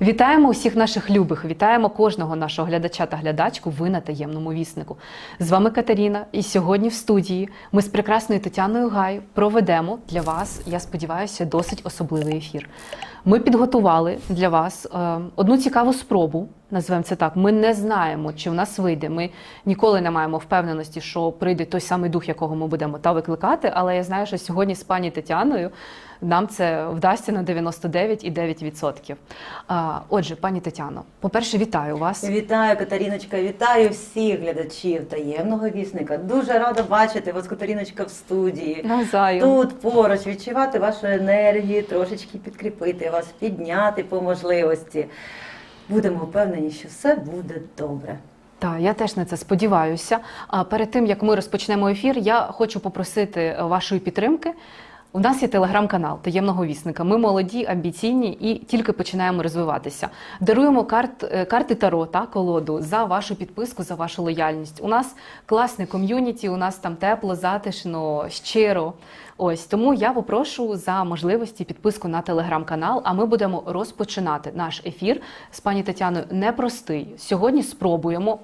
Вітаємо усіх наших любих, вітаємо кожного нашого глядача та глядачку. Ви на таємному віснику. З вами Катерина, і сьогодні в студії ми з прекрасною Тетяною Гай проведемо для вас, я сподіваюся, досить особливий ефір. Ми підготували для вас е, одну цікаву спробу. Назвемо це так. Ми не знаємо, чи в нас вийде. Ми ніколи не маємо впевненості, що прийде той самий дух, якого ми будемо та викликати. Але я знаю, що сьогодні з пані Тетяною нам це вдасться на 99,9%. А, Отже, пані Тетяно, по-перше, вітаю вас. Вітаю, Катеріночка, вітаю всіх глядачів таємного вісника. Дуже рада бачити вас, Катеріночка, в студії. Навзаю. Тут поруч відчувати вашу енергію, трошечки підкріпити вас, підняти по можливості. Будемо впевнені, що все буде добре. Так, я теж на це сподіваюся. А перед тим як ми розпочнемо ефір, я хочу попросити вашої підтримки. У нас є телеграм-канал таємного вісника. Ми молоді, амбіційні і тільки починаємо розвиватися. Даруємо карт, е, карти Таро та колоду за вашу підписку, за вашу лояльність. У нас класне ком'юніті, у нас там тепло, затишно, щиро. Ось тому я попрошу за можливості підписку на телеграм-канал. А ми будемо розпочинати наш ефір з пані Тетяною непростий. Сьогодні спробуємо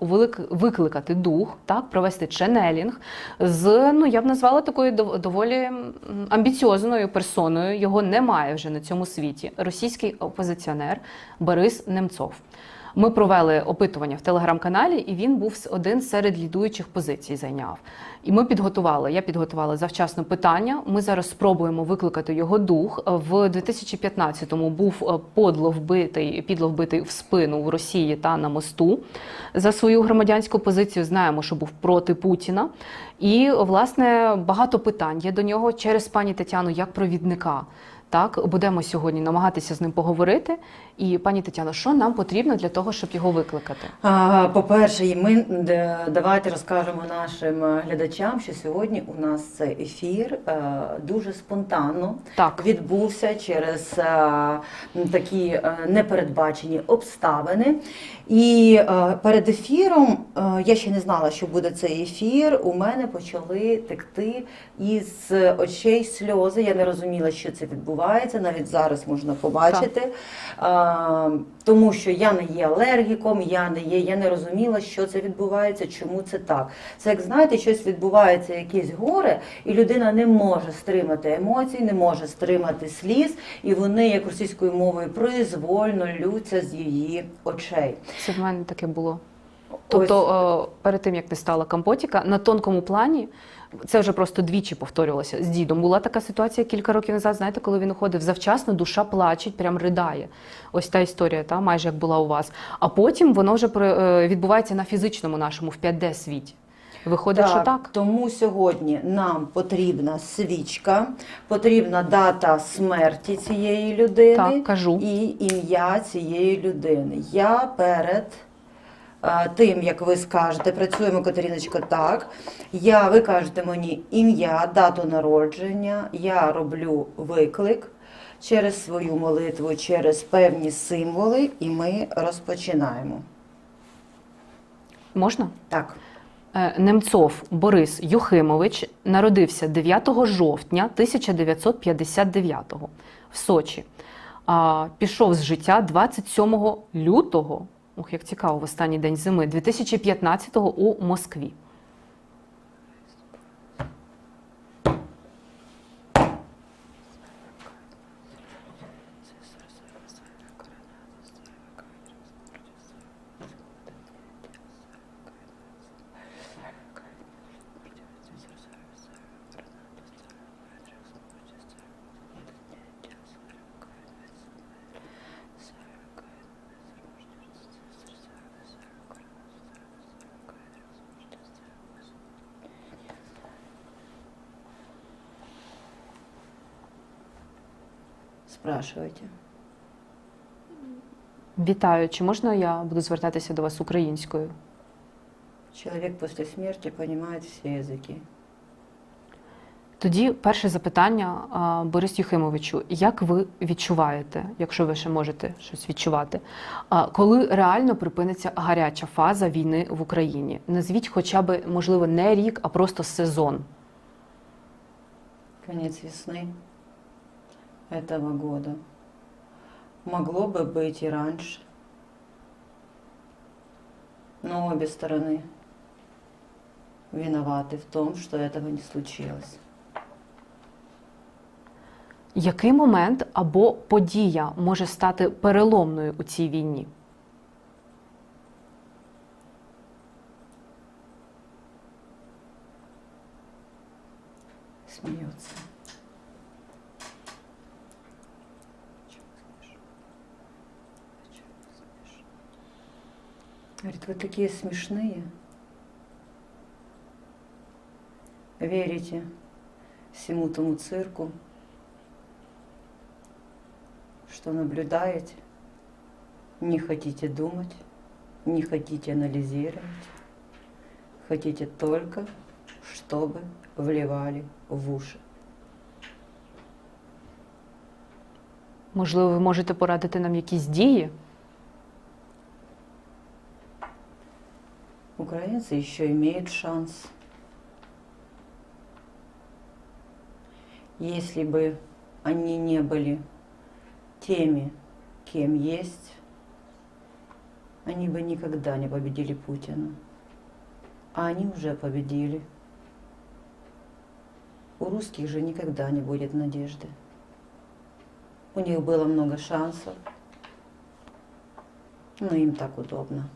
викликати дух, так провести ченелінг з ну я б назвала такою доволі амбіціозною персоною. Його немає вже на цьому світі. Російський опозиціонер Борис Немцов. Ми провели опитування в телеграм-каналі, і він був один серед лідуючих позицій. Зайняв. І ми підготували. Я підготувала завчасно питання. Ми зараз спробуємо викликати його дух. В 2015-му був е, подло вбитий, підло вбитий в спину в Росії та на мосту за свою громадянську позицію. Знаємо, що був проти Путіна. І власне багато питань є до нього через пані Тетяну як провідника. Так, будемо сьогодні намагатися з ним поговорити. І пані Тетяно, що нам потрібно для того, щоб його викликати? По-перше, ми давайте розкажемо нашим е, глядачам, що сьогодні у нас цей ефір е, дуже спонтанно Так, відбувся через е, такі е, непередбачені обставини. І е, перед ефіром е, я ще не знала, що буде цей ефір. У мене почали текти із очей сльози. Я не розуміла, що це відбувається. Навіть зараз можна побачити. Е, Тому що я не є алергіком, я не є, я не розуміла, що це відбувається, чому це так. Це як знаєте, щось відбувається, якесь горе, і людина не може стримати емоцій, не може стримати сліз, і вони, як російською мовою, произвольно лються з її очей. це в мене таке було. Тобто, е, перед тим як не стала компотіка, на тонкому плані це вже просто двічі повторювалося з дідом. Була така ситуація кілька років назад. Знаєте, коли він уходив завчасно, душа плачеть, прям ридає. Ось та історія, та майже як була у вас. А потім воно вже е, відбувається на фізичному нашому в 5D світі. Виходить, що так. Тому сьогодні нам потрібна свічка, потрібна дата смерті цієї людини Так, кажу. і ім'я цієї людини. Я перед тим, як ви скажете, працюємо Катеріночка так. Я, ви кажете мені ім'я, дату народження, я роблю виклик через свою молитву, через певні символи, і ми розпочинаємо. Можна? Так. Е, Немцов Борис Юхимович народився 9 жовтня 1959 в Сочі. Пішов з життя 27 лютого, ох, як цікаво, в останній день зими, 2015 у Москві. Спрашивайте. Вітаю, чи можна я буду звертатися до вас українською? Человек после смерти понимает все языки. Тоді перше запитання а, Борис Юхимовичу: як ви відчуваєте, якщо ви ще можете щось відчувати, а, коли реально припиниться гаряча фаза війни в Україні? Назвіть хоча б, можливо, не рік, а просто сезон. Конец весны этого года. Могло бы быть и раньше. Но обе стороны виноваты в том, что этого не случилось. Який момент або подія може стати переломною у цій війні? Смеется. Говорит, вы такие смешные. Верите всему тому цирку, что наблюдаете, не хотите думать, не хотите анализировать, хотите только, чтобы вливали в уши. Можливо, ви можете порадити нам якісь дії? Украинцы еще имеют шанс. Если бы они не были теми, кем есть, они бы никогда не победили Путина. А они уже победили. У русских же никогда не будет надежды. У них было много шансов, но им так удобно.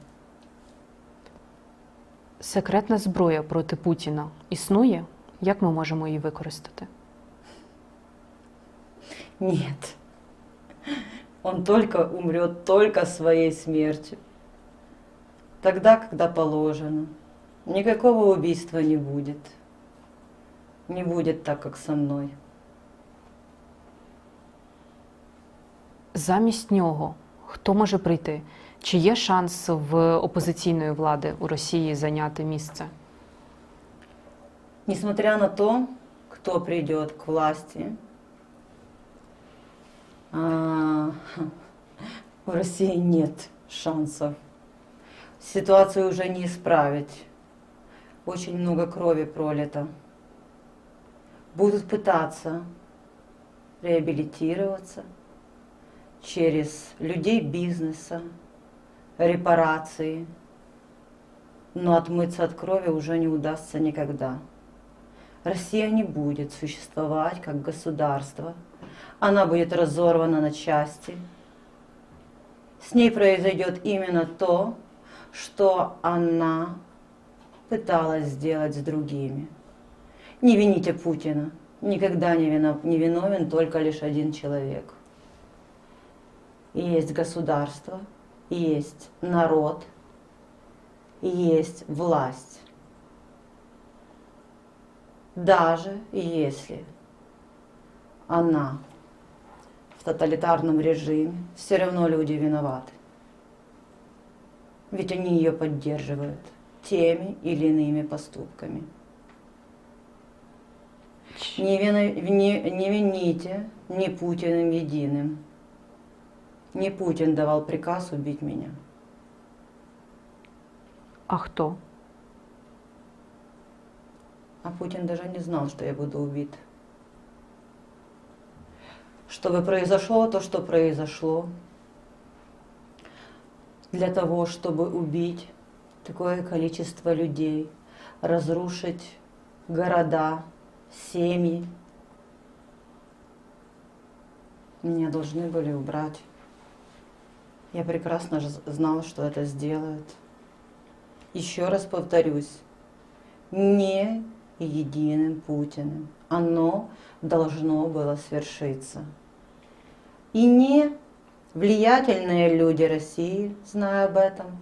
Секретна зброя проти Путіна існує? Як ми можемо її використати? Нет. Он только умрет только своей смертью. Тогда, когда положено. Никакого убийства не будет. Не будет так, как со мной. Замість нього хто може прийти? Чи є шанс в опозиційної влади у Росії зайняти місце? Несмотря на то, кто придет к власти, а, в России нет шансов. Ситуацию уже не исправить. Очень много крови пролито. Будут пытаться реабилитироваться через людей бизнеса, репарации, но отмыться от крови уже не удастся никогда. Россия не будет существовать как государство. Она будет разорвана на части. С ней произойдет именно то, что она пыталась сделать с другими. Не вините Путина. Никогда не, вино- не виновен только лишь один человек. И есть государство, есть народ, есть власть. Даже если она в тоталитарном режиме, все равно люди виноваты. Ведь они ее поддерживают теми или иными поступками. Не, вина- не- не вините ни Путиным единым. Не Путин давал приказ убить меня. А хто? А Путин даже не знал, что я буду убит. Чтобы произошло то, что произошло, для того, чтобы убить такое количество людей, разрушить города, семьи, меня должны были убрать. Я прекрасно знала, что это сделают. Еще раз повторюсь, не единым Путиным. Оно должно было свершиться. И не влиятельные люди России, зная об этом,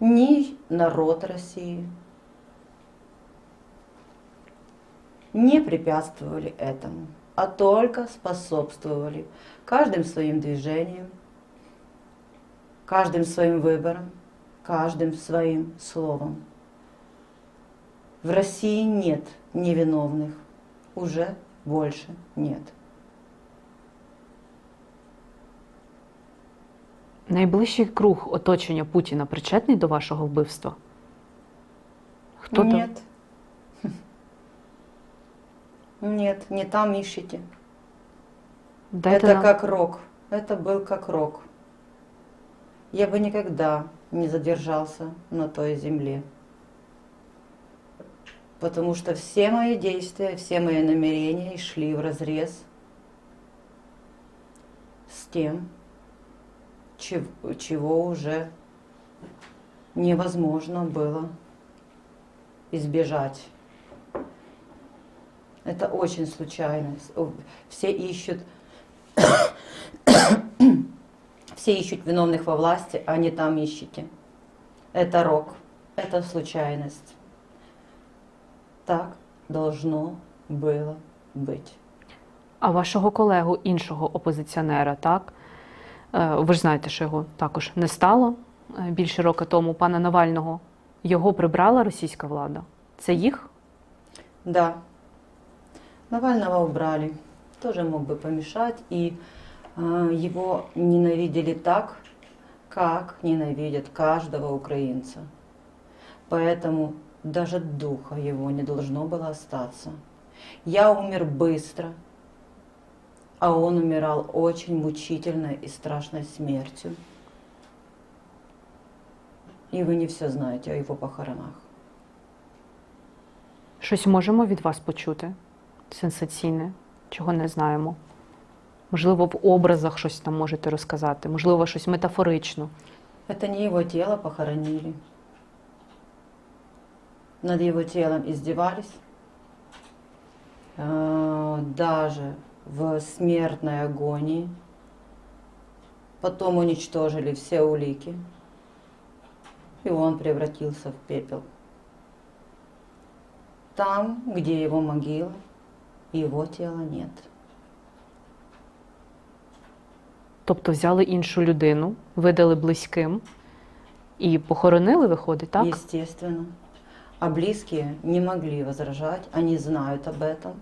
ни народ России не препятствовали этому, а только способствовали каждым своим движением, каждым своим выбором, каждым своим словом. В России нет невиновных, уже больше нет. Найближчий круг оточення Путіна причетний до вашого вбивства? Хто там? нет. Нет, не там ищите. Дайте Это нам, как рок. это был как рок. Я бы никогда не задержался на той земле. Потому что все мои действия, все мои намерения шли в разрез с тем, чего, чего уже невозможно было избежать. Это очень случайно. Все ищут, все ищут виновных во власти, а не там ищете. Это рок, это случайность. Так должно было быть. А вашого колегу, іншого опозиціонера, так? Е, Ви ж знаєте, що його також не стало е, більше року тому, пана Навального. Його прибрала російська влада. Це їх? Да. Навального убрали. Тоже мог бы помешать. И э, его ненавидели так, как ненавидят каждого украинца. Поэтому даже духа его не должно было остаться. Я умер быстро, а он умирал очень мучительной и страшной смертью. И вы не все знаете о его похоронах. Щось можемо від вас почути? Сенсаційне, чого не знаємо. Можливо, в образах щось там можете розказати, можливо, щось метафорично. Это не его тело похоронили. Над его телом издевались. Э, Даже в смертной агонии. Потом уничтожили все улики. И он превратился в пепел. Там, где его могила, его тела нет. Тобто взяли іншу людину, видали близьким і похоронили, виходить, так? Естественно. А близкие не могли возражать, они знают об этом.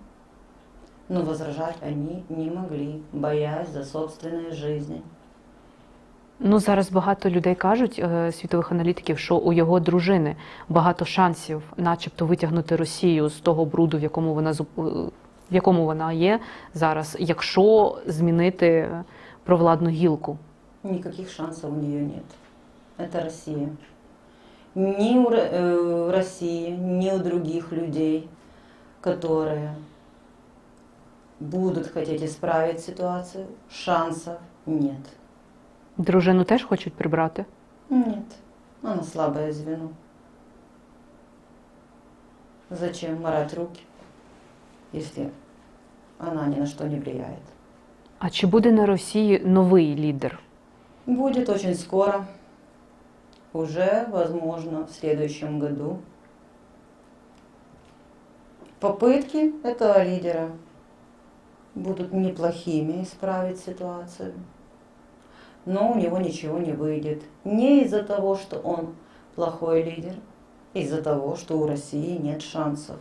Но возражать они не могли, боясь за собственные жизни. Ну зараз багато людей кажуть, е, світових аналітиків, що у його дружини багато шансів, начебто, витягнути Росію з того бруду, в якому вона е, в якому вона є зараз, якщо змінити провладну гілку. Никаких шансов у нее нет. Это Россия. Ни у Ро- э, России, ни у других людей, которые будут хотеть исправить ситуацию, шансов нет. Дружину теж хочуть прибрати. Нет, она слабое звено. Зачем морать руки, если она ни на что не влияет? А чи буде на Росії новий лідер? Будет очень скоро, уже, возможно, в следующем году. Попытки этого лидера будут неплохими исправить ситуацию, но у него ничего не выйдет. Не из-за того, что он плохой лидер, из-за того, что у России нет шансов.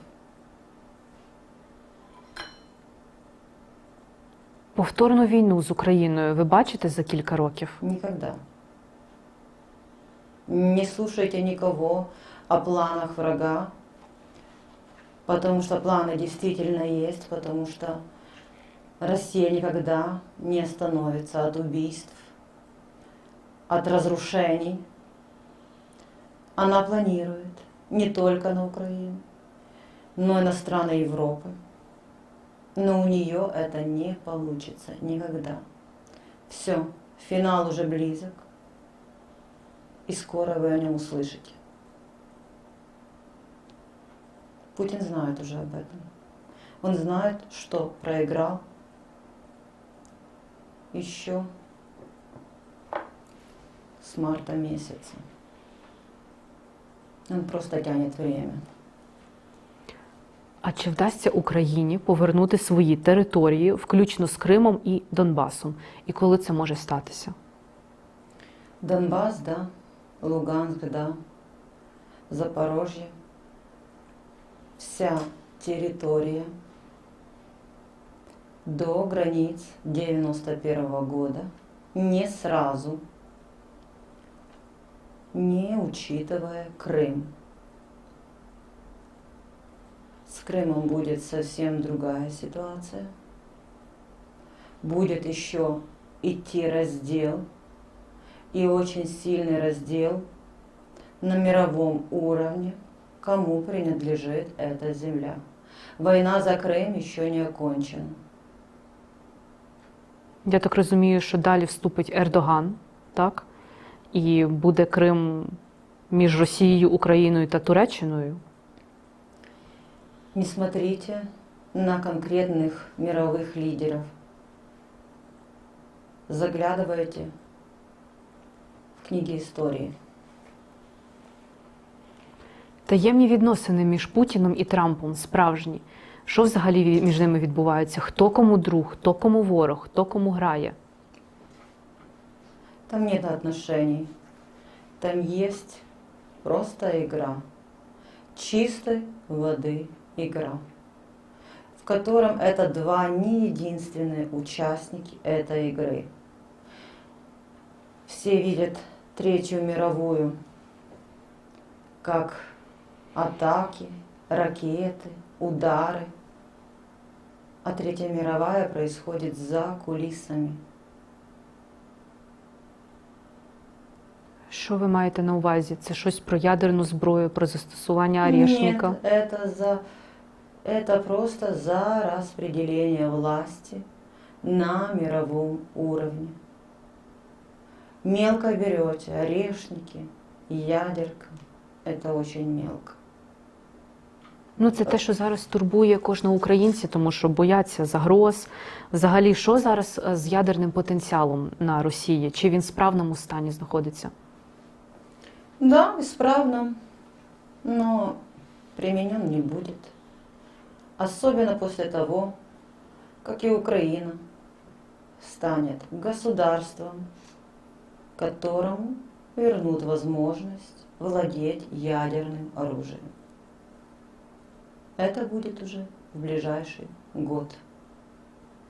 Повторну війну з Україною ви бачите за кілька років? Никогда. Не слушайте никого о планах врага, потому что планы действительно есть, потому что Россия никогда не остановится от убийств, от разрушений. Она планирует не только на Украину, но и на страны Европы. Но у нее это не получится никогда. Все, финал уже близок, и скоро вы о нем услышите. Путин знает уже об этом. Он знает, что проиграл еще с марта месяца. Он просто тянет время. А чи вдасться Україні повернути свої території, включно з Кримом і Донбасом? І коли це може статися? Донбасс, да, Луганск, да, Запорожье, вся территория до границ 91 года, не сразу, не учитывая Крым. Крымом будет совсем другая ситуация. Будет еще идти раздел, и очень сильный раздел на мировом уровне, кому принадлежит эта земля. Война за Крым еще не окончена. Я так розумію, що далі вступить Ердоган, так? І буде Крим між Росією, Україною та Туреччиною. Не смотрите на конкретных мировых лидеров. Заглядывайте в книги истории. Таємні відносини між Путіном і Трампом справжні. Що взагалі ві- між ними відбувається? Хто кому друг, хто кому ворог, хто кому грає? Там нет отношений. Там есть просто игра. Чистой воды игра. В котором это два не единственные участники этой игры. Все видят Третью мировую как атаки, ракеты, удары. А Третья мировая происходит за кулисами. Що ви маєте на увазі? Це щось про ядерну зброю, про застосування Орешника? Нет, это за это просто за распределение власти на мировом уровне. Мелко берете орешники, ядерка. Это очень мелко. Ну, це те, що зараз турбує кожного українця, тому що бояться загроз. Взагалі, що зараз е, з ядерним потенціалом на Росії? Чи він в справному стані знаходиться? Да, исправно, но применен не будет. Особенно после того, как и Украина станет государством, которому вернут возможность владеть ядерным оружием. Это будет уже в ближайший год,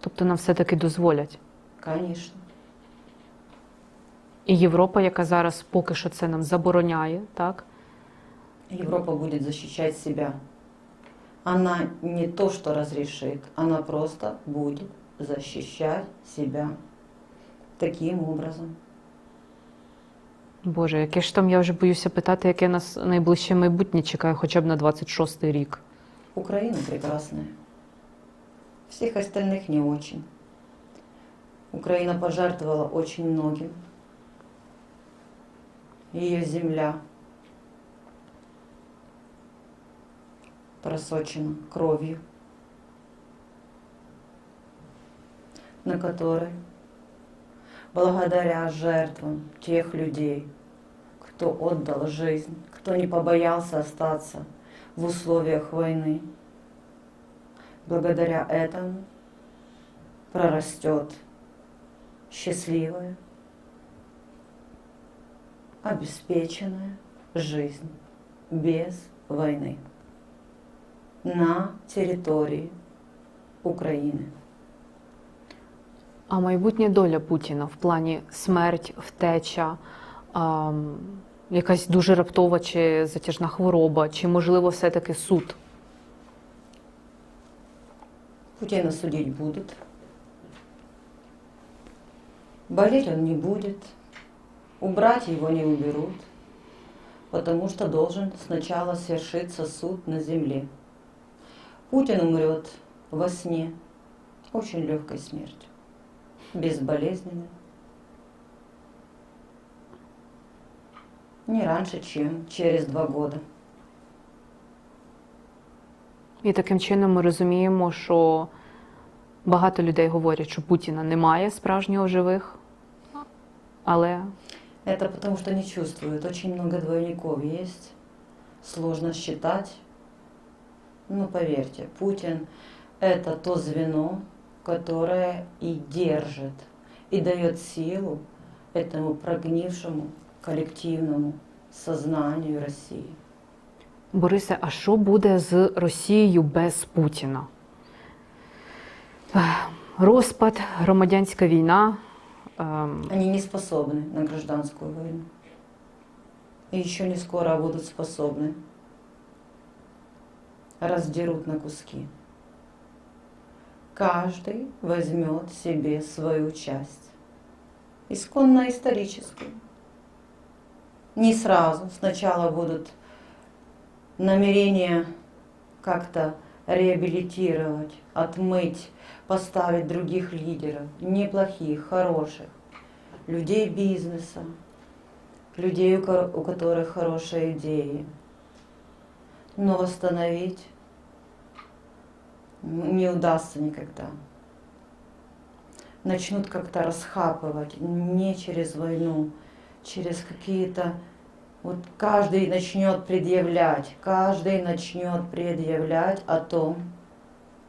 Тобто нам все-таки дозволять. конечно. І Європа, яка зараз поки що це нам забороняє, так? Европа будет защищать себя. Она не то, что разрешит, она просто будет защищать себя таким образом. Боже, яке ж там я вже боюся питати, яке нас найближче майбутнє чекає, хоча б на 26-й рік. Украина прекрасная. Всех остальных не очень. Украина пожертвовала очень многим. Ее земля просочена кровью, на которой, благодаря жертвам тех людей, кто отдал жизнь, кто не побоялся остаться в условиях войны, благодаря этому прорастет счастливая, обеспеченная жизнь без войны на территории України. А майбутня доля Путіна в плані смерть, втеча, ам, якась дуже раптова чи затяжна хвороба, чи можливо все-таки суд? Путина судить будут. Болеть он не будет. Убрать его не уберут. Потому что должен сначала свершиться суд на земле. Путин умрет во сне очень легкой смертью. Безболезненной. Не раньше, чем через два года. І таким чином ми розуміємо, що багато людей говорять, що Путіна немає справжнього в живих, але Это потому что не чувствуют. Очень много двойников есть. Сложно считать. Но поверьте, Путин это то звено, которое и держит, и дает силу этому прогнившему коллективному сознанию России. Борисе, а що буде з Росією без Путіна? Ех, Розпад, громадянська війна. ем, Они не способны на гражданскую войну. И еще не скоро будут способны. Раздерут на куски. Каждый возьмет себе свою часть. исконно историческую. Не сразу. Сначала будут намерения как-то реабилитировать, отмыть, поставить других лидеров, неплохих, хороших, людей бизнеса, людей, у ко- у которых хорошие идеи. Но восстановить не удастся никогда. Начнут как-то расхапывать, не через войну, через какие-то... Вот каждый начнет предъявлять, каждый начнет предъявлять о том,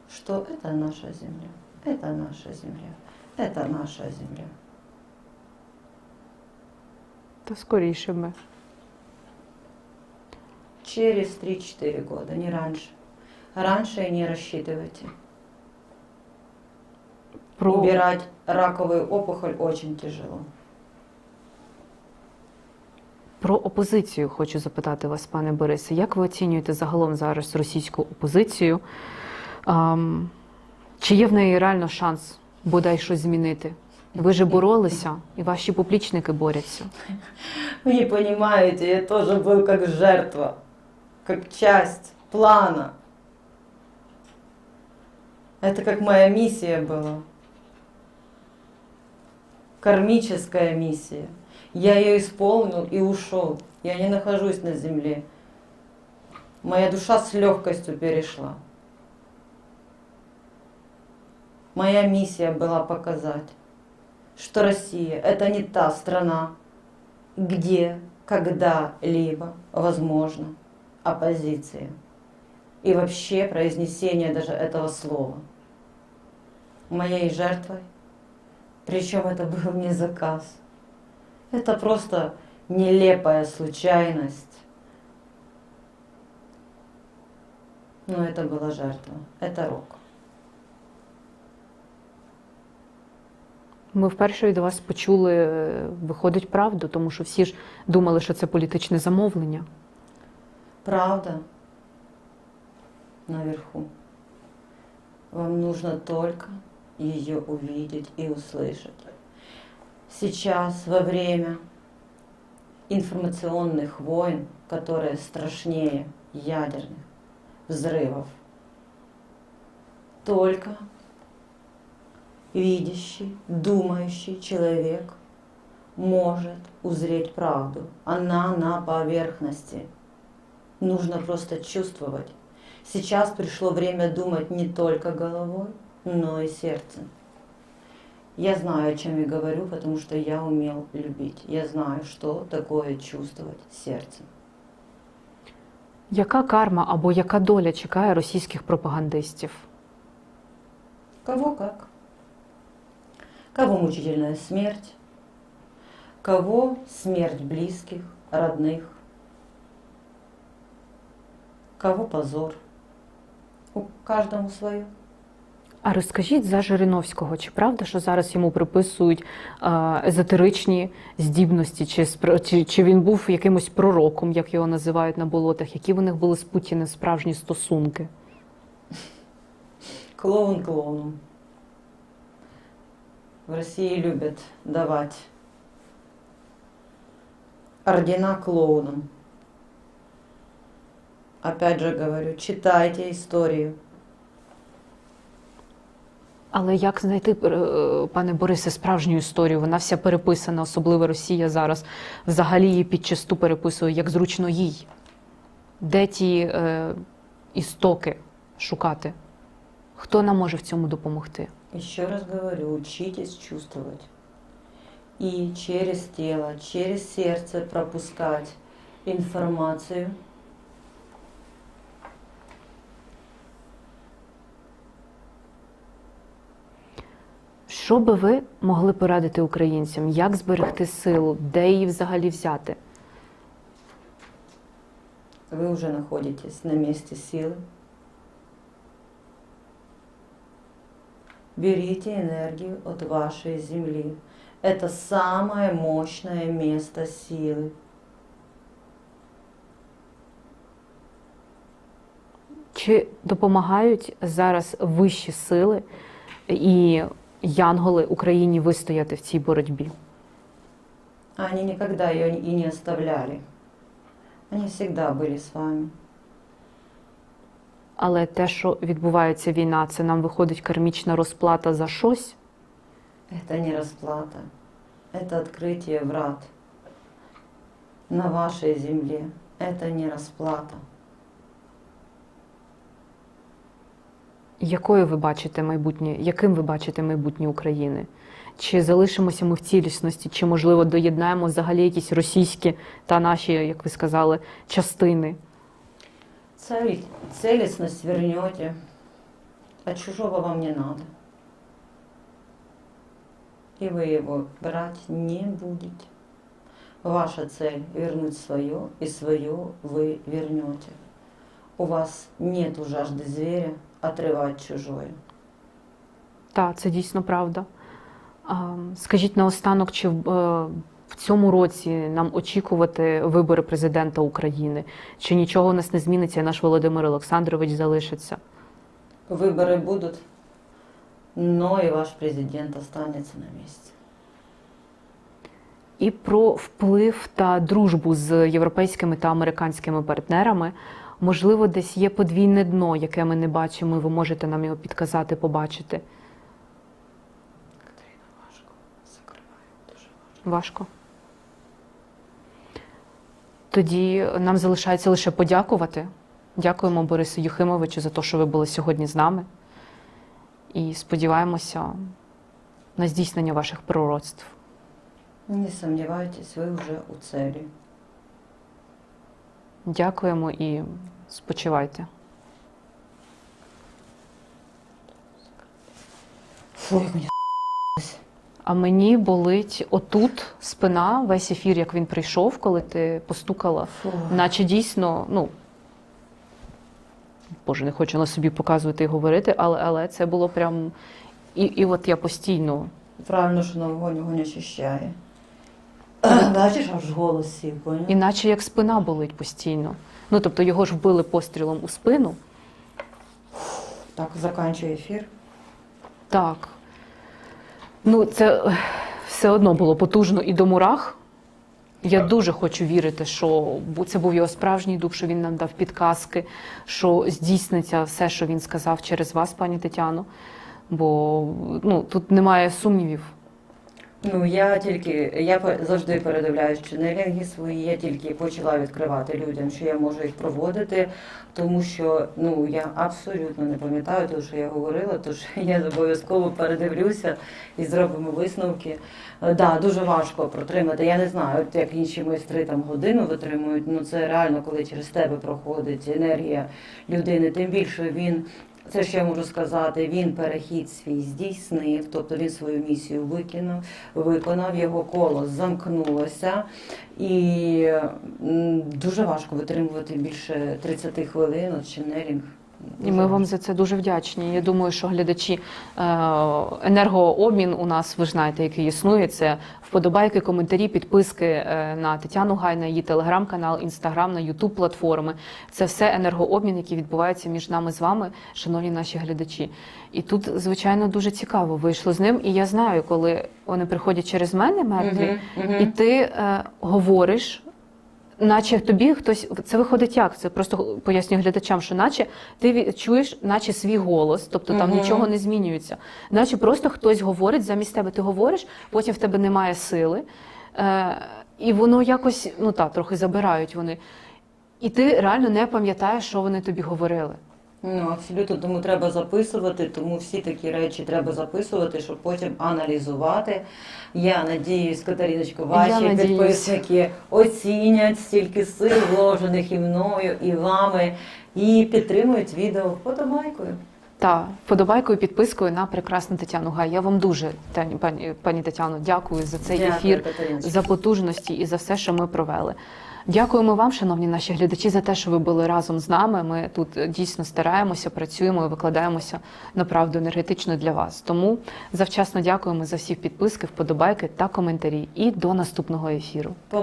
что это наша земля, это наша земля, это наша земля. Та скоріше. Через 3-4 года, не раньше. Раньше и не рассчитывайте. Про Убирать раковую опухоль очень тяжело. Про опозицію хочу запитати вас, пане Борисе. Як ви оцінюєте загалом зараз російську опозицію? Ам, чи є в неї реально шанс бодай щось змінити? Ви же боролися, і ваші поплічники борються. Вы не понимаете, я тоже был как жертва, Как часть плана. Это как моя миссия была. Кармическая миссия. Я ее исполнил и ушел. Я не нахожусь на земле. Моя душа с легкостью перешла. Моя миссия была показать, что Россия это не та страна, где когда-либо возможно оппозиция. И вообще произнесение даже этого слова. Моей жертвой. Причем это был не заказ. Это просто нелепая случайность. Но это была жертва. Это рок. Ми вперше від вас почули, е, виходить правду, тому що всі ж думали, що це політичне замовлення. Правда наверху. Вам нужно только ее увидеть и услышать. Сейчас, во время информационных войн, которые страшнее ядерных взрывов, только видящий, думающий человек может узреть правду. Она на поверхности Нужно просто чувствовать. Сейчас пришло время думать не только головой, но и сердцем. Я знаю, о чем я говорю, потому что я умел любить. Я знаю, что такое чувствовать сердцем. Яка карма або яка доля чекає російських пропагандистів? Кого как. Кого мучительная смерть, кого смерть близких, родных, Кого позор. У каждому свое. А розкажіть за Жириновського, чи правда, що зараз йому приписують езотеричні здібності, чи, чи, чи він був якимось пророком, як його називають на болотах? Які в них були з Путіним справжні стосунки? Клоун клоуном. В России любят давать ордена клоунам. Опять же говорю, читайте историю. Але як знайти, е, пане Борисе, справжню історію? Вона вся переписана, особливо Росія зараз взагалі її підчасту переписує, як зручно їй. Де ті е, істоки шукати? Хто нам може в цьому допомогти? Еще раз говорю, учитесь чувствовать. И через тело, через сердце пропускать информацию. Що би ви могли порадити українцям? Як зберегти силу? Де її взагалі взяти? Вы уже находитесь на месте силы. Берите энергию от вашей земли. Это самое мощное место силы. Чи допомагають зараз вищі сили і янголи Україні вистояти в цій боротьбі? Они никогда ее и не оставляли. Они всегда были с вами. Але те, що відбувається війна, це нам виходить кармічна розплата за щось. Это не расплата. Это открытие врат на вашей земле. Это не расплата. Якою ви бачите майбутнє, яким ви бачите майбутнє України? Чи залишимося ми в цілісності, чи можливо доєднаємо взагалі якісь російські та наші, як ви сказали, частини? Цель, целостность вернете, а чужого вам не надо. И вы его брать не будете. Ваша цель – вернуть свое, и свое вы вернете. У вас нет жажды зверя отрывать чужое. Так, це дійсно правда. А, Скажіть наостанок, чи в е, в цьому році нам очікувати вибори президента України? Чи нічого у нас не зміниться, і наш Володимир Олександрович залишиться? Выборы будут, но и ваш президент останется на месте. І про вплив та дружбу з європейськими та американськими партнерами. Можливо, десь є подвійне дно, яке ми не бачимо, і ви можете нам його підказати, побачити. Важко. Дуже важко. Важко. Тоді нам залишається лише подякувати. Дякуємо Борису Юхимовичу за те, що ви були сьогодні з нами. І сподіваємося на здійснення ваших пророцтв. Не сомневайтесь, вы уже у цели. Дякуємо і спочивайте. Фу, як мені А мені болить отут спина, весь ефір, як він прийшов, коли ти постукала. Фу. Наче дійсно, ну Боже, не хочу на собі показувати і говорити, але, але це було прям. І, і от я постійно. Правильно, що на вогонь вогонь очищає. Бачиш, аж голос сів, поняв? Іначе як спина болить постійно. Ну тобто його ж вбили пострілом у спину. Так, заканчує ефір. Так. Ну, це е, все одно було потужно і до мурах. Я дуже хочу вірити, що це був його справжній дух, що він нам дав підказки, що здійсниться все, що він сказав через вас, пані Тетяно. Бо ну, тут немає сумнівів. Ну, я тільки, я завжди передивляюсь ченелінги свої, я тільки почала відкривати людям, що я можу їх проводити, тому що ну, я абсолютно не пам'ятаю те, що я говорила, тож я обов'язково передивлюся і зробимо висновки. Е, Да, дуже важко протримати. Я не знаю, от як інші майстри там годину витримують, ну це реально, коли через тебе проходить енергія людини, тим більше він. Це ще я можу сказати, він перехід свій здійснив, тобто він свою місію викинув, виконав, його коло замкнулося, і дуже важко витримувати більше 30 хвилин, от ченнелінг. І ми вам за це дуже вдячні. Я думаю, що глядачі е, енергообмін у нас, ви ж знаєте, який існує. Це вподобайки, коментарі, підписки е, на Тетяну Гай, на її телеграм-канал, інстаграм, на Ютуб платформи. Це все енергообмін, який відбувається між нами з вами, шановні наші глядачі. І тут, звичайно, дуже цікаво вийшло з ним. І я знаю, коли вони приходять через мене мертві, Мгм, мгм. і ти е, говориш. Наче тобі хтось це виходить як? Це просто пояснюю глядачам, що наче ти чуєш, наче свій голос, тобто там Мгм. нічого не змінюється. Наче просто хтось говорить замість тебе. Ти говориш, потім в тебе немає сили, е, і воно якось ну так, трохи забирають вони. І ти реально не пам'ятаєш, що вони тобі говорили. Ну, абсолютно, тому треба записувати, тому всі такі речі треба записувати, щоб потім аналізувати. Я надіюсь, Катериночко, ваші Я підписники оцінять стільки сил вложених і мною, і вами, і підтримують відео вподобайкою. Та вподобайкою, підпискою на прекрасну Тетяну Гай. Я вам дуже, пані, пані Тетяно, дякую за цей Дякую, ефір. Катериночко. за потужності і за все, що ми провели. Дякуємо вам, шановні наші глядачі, за те, що ви були разом з нами. Ми тут е, дійсно стараємося, працюємо і викладаємося на правду енергетично для вас. Тому завчасно дякуємо за всі підписки, вподобайки та коментарі. І до наступного ефіру.